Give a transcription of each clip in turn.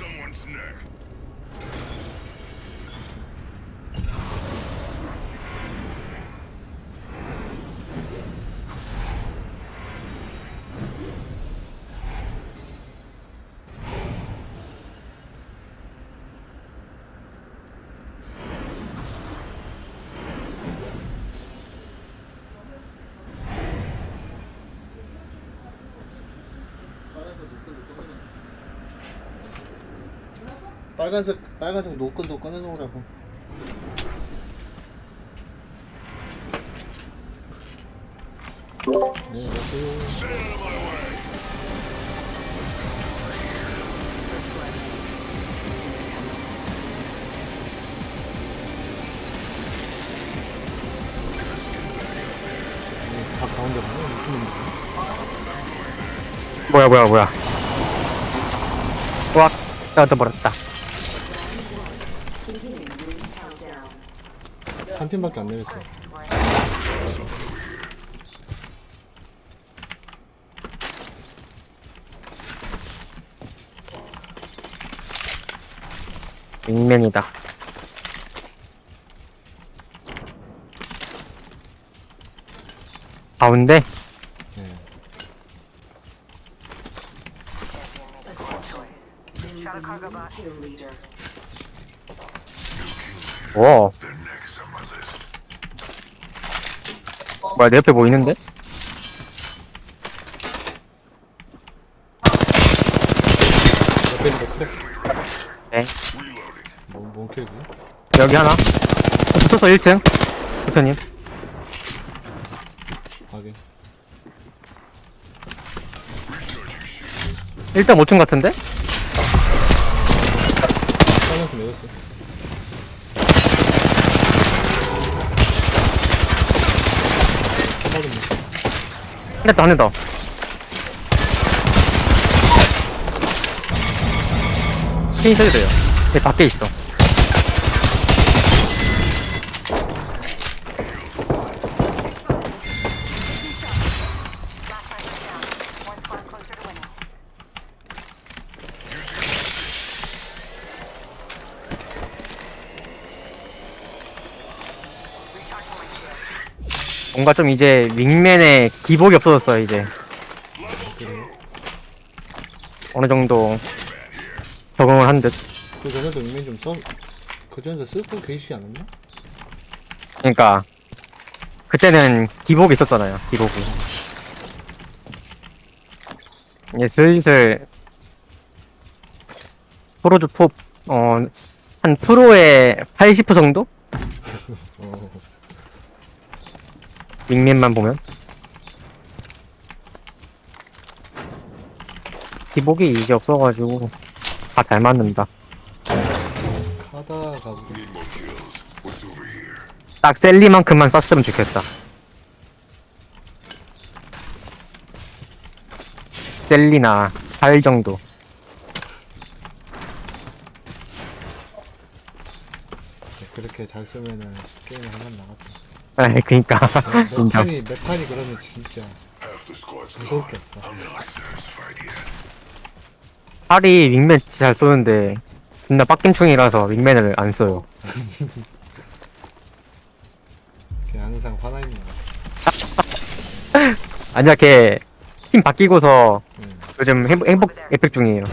someone's neck. 빨간색 빨간색 노끈도 꺼내놓으라고. 네. 느낌인데. 뭐야 뭐야 뭐야 와 떠버렸다 한 팀밖에 안 내렸어. 윙맨이다 가운데 네. Kill leader. 오 뭐야 내 옆에 뭐 있는데? 옆에 있는 거 크랙. 네. 뭐, 뭔 캐릭이? 여기 하나 붙었어 1층 대표님 확인. 1등 5층 같은데? 빨간색 내렸어. 한 발은 한대 더. 스킨 써도 돼요. 얘 밖에 있어. 뭔가 좀 이제 윙맨의 기복이 없어졌어요, 이제. 어느 정도 적응을 한 듯. 그 전에도 이미 좀 써. 그 전에도 쓸고 계시지 않았나? 그러니까 그때는 기복이 있었잖아요, 기복이. 이제 슬슬 프로즈 톱, 어, 한 프로의 80% 정도? 어. 윙맨만 보면 기복이 이게 없어가지고 다 잘 맞는다 카다? 딱 셀리만큼만 썼으면 좋겠다 셀리나 8 정도 그렇게 잘 쓰면은 게임 한번 나갔다. 아 그니까 몇 인정 판이 몇 판이 그러면 진짜 not satisfied yet. 팔이 윙맨 진짜 잘 쏘는데 존나 빡김충이라서 윙맨을 안 써요 그냥 항상 화나 있는 거. 아니야 걔 팀 바뀌고서 응. 요즘 행복, 행복 에펙 중이에요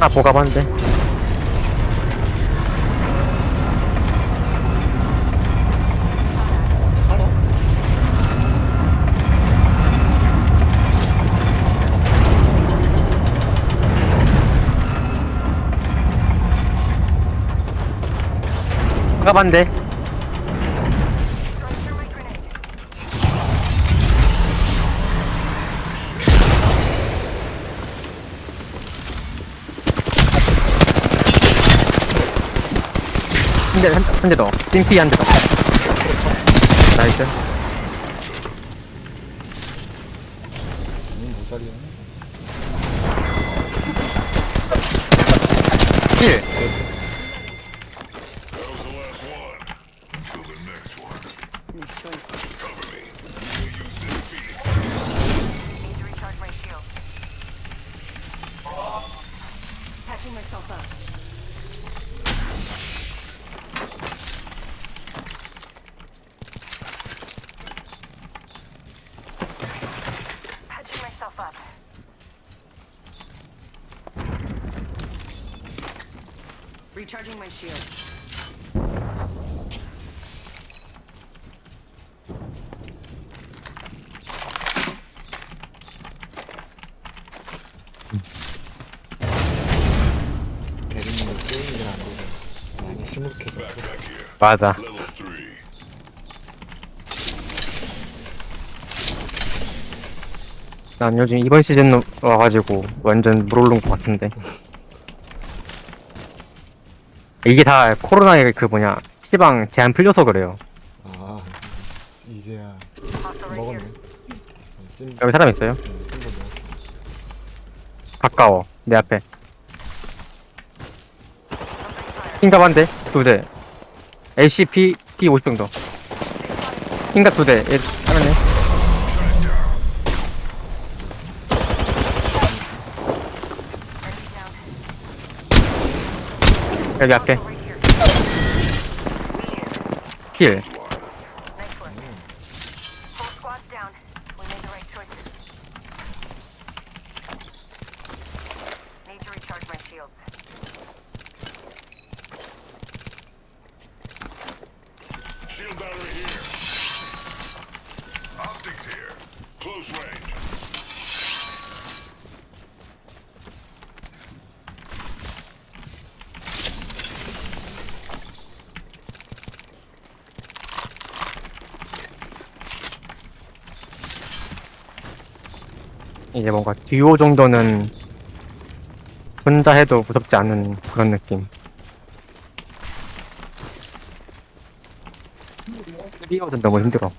아 보가봤는데 보가봤는데 Throwing thermite grenade. 한 대, 한, 한대 더. 띵피 한대 더. 나이스. Patching myself up. Patching myself up. Recharging my shield. 대 here. 맞아. 난 요즘 이번 시즌 와가지고 완전 물 오른 것 같은데. 이게 다 코로나의 그 뭐냐 시방 제한 풀려서 그래요. 아 이제야 먹었네. 찜, 여기 사람 있어요? 찜도 먹었어 가까워 내 앞에. 흰갑 한 대, 두 대. LCP P50 정도. 흰갑 두 대. 얘 하나네. 여기 앞에. 킬. 이제 뭔가 듀오 정도는 혼자 해도 무섭지 않은 그런 느낌. 트리오는 너무 힘들어.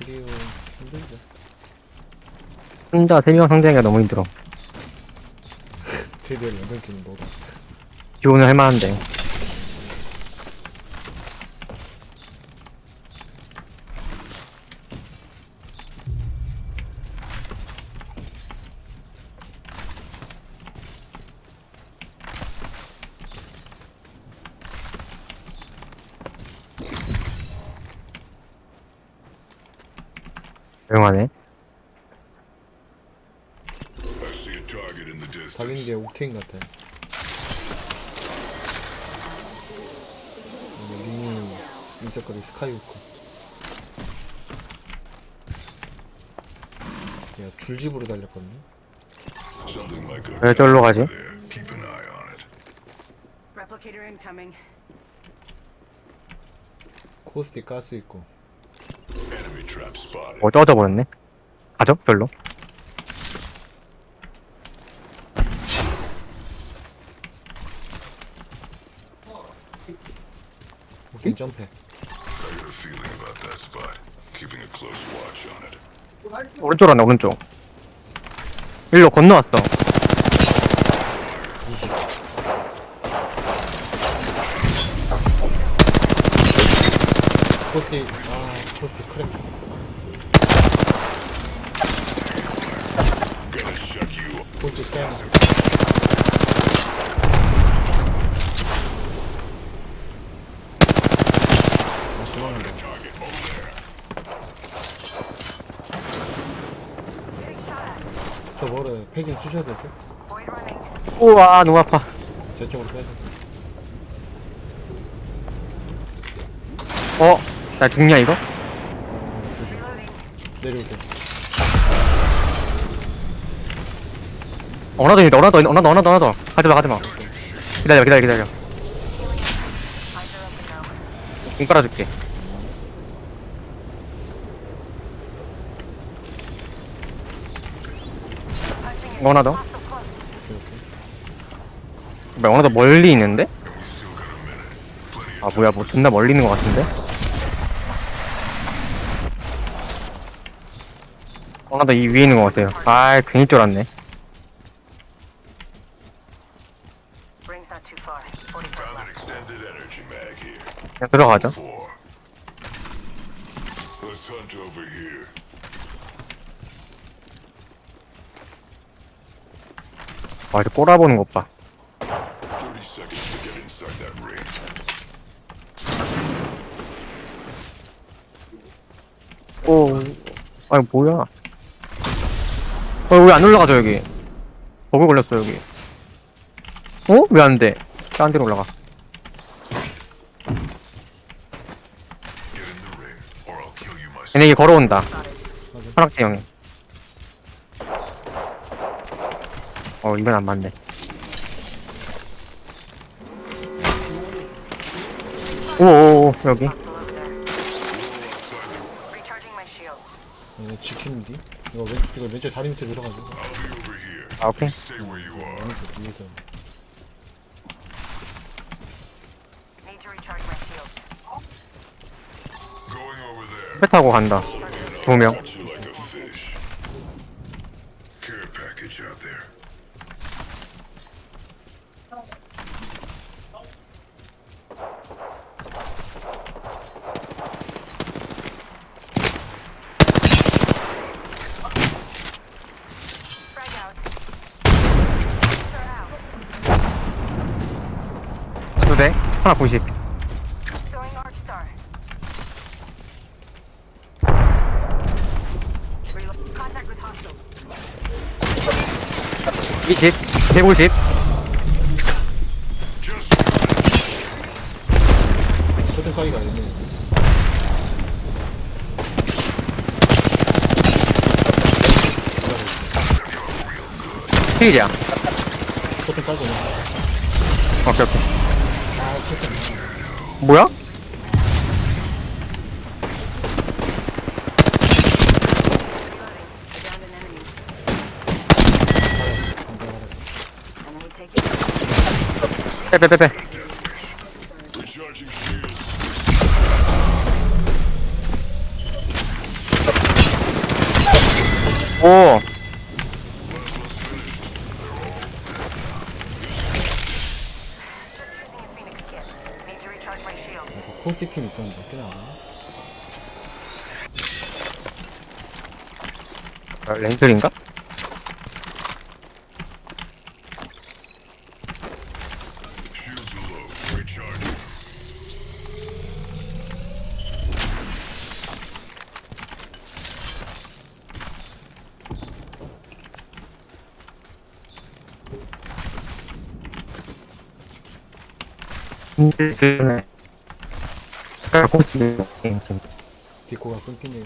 트리오 힘들죠 혼자 세 명 상대하기가 너무 힘들어. 드디어 8개는 너다 듀오는 할만한데. 달린 게 옥테인 같아 링이 인색거리 스카이우커 얘가 줄집으로 달렸거든요 왜 저기로 가지? Replicator incoming. 코스틱 가스 있고. 뭐 떠져 버렸네. 가죠? 별로. On it. 오른쪽 으로 간다, 오른쪽. 일로 건너왔어. 20 코스틱 아 코스틱 크랙. 코스틱 뺨 아, 도망간다. Target over there. Getting shot at. 저 뭐래 팩인 쓰셔야 될 듯? Void running. 우와, 너무 아파. 제 쪽으로 빼서 어? 나 죽냐, 이거? 내려올게 어, 하나 더 있다, 하나 더, 하나 더, 하나 더, 하나 더. 가지마, 가지마. 기다려, 기다려, 기다려. 공 깔아줄게. 오케이 뭐야, 더 멀리 있는데? 아, 뭐야, 뭐 존나 멀리 있는 것 같은데? 어, 더이 위에 있는 것 같아요. 아, 괜히 쫄았네. Ring's not too far. 45 Found an left. extended energy mag here. 그냥 들어가죠. 와, 이거 꼬라보는 것 봐. 30 seconds to get inside that ring. 오, 아니, 뭐야. 어, 왜 안 올라가죠, 여기? 버그 걸렸어, 여기. 어? 왜 안 돼? 딴 데로 올라가. 얘네 이게 걸어온다. 파락지 형이. 어, 이건 안 맞네. 오오오, 여기. 얘네 지키는디? 이거 왼 이거 왼쪽 다리 밑에 here. 아, 오케이. 배 타고 간다. 두 명. Treat you like a fish. Care package out there. Frag out. They're out. 두 대. 하나 90. Throwing arc star. Reload. Contact with hostile. 20. 150. Just 소등 가기가 있네 필이야. 소등 깔고 그냥 오케이, 오케이. 뭐야? 빼빼빼빼 오 아까 코스틱팀 있었는데 어떻게 나와? 아, 랭클인가? 네. 네. 아, 코스. 디코가 끊기네요.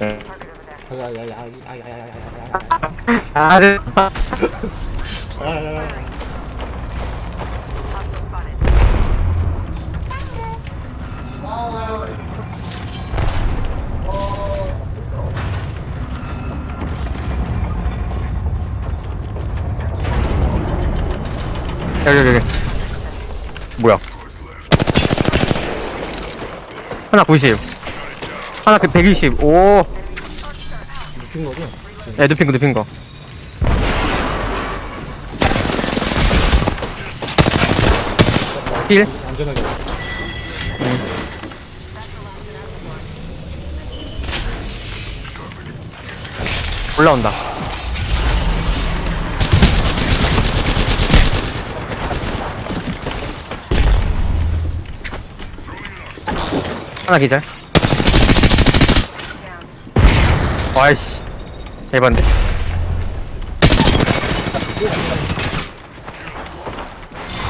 네. Spotted. 여기, 여기. 뭐야? 하나 90. 하나 120. 오. 눕힌 거죠? 야, 눕힌 거, 눕힌 거. 힐? 안전하게 올라온다. 하나 기절. 와이씨. 대반데.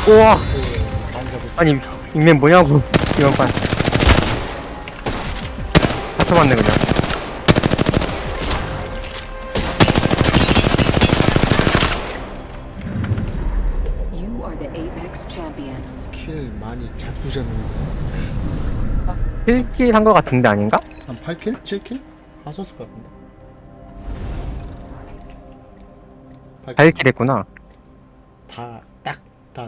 우와. 아니, 인맨 뭐냐고. 이번 판. 다 쳐봤네, 그냥. You are the Apex champions. 킬 많이 잡수셨는데 킬킬 한 거 같은데 아닌가? 한 8킬? 7킬? 하셨을 것 같은데 8킬? 8킬 했구나. 다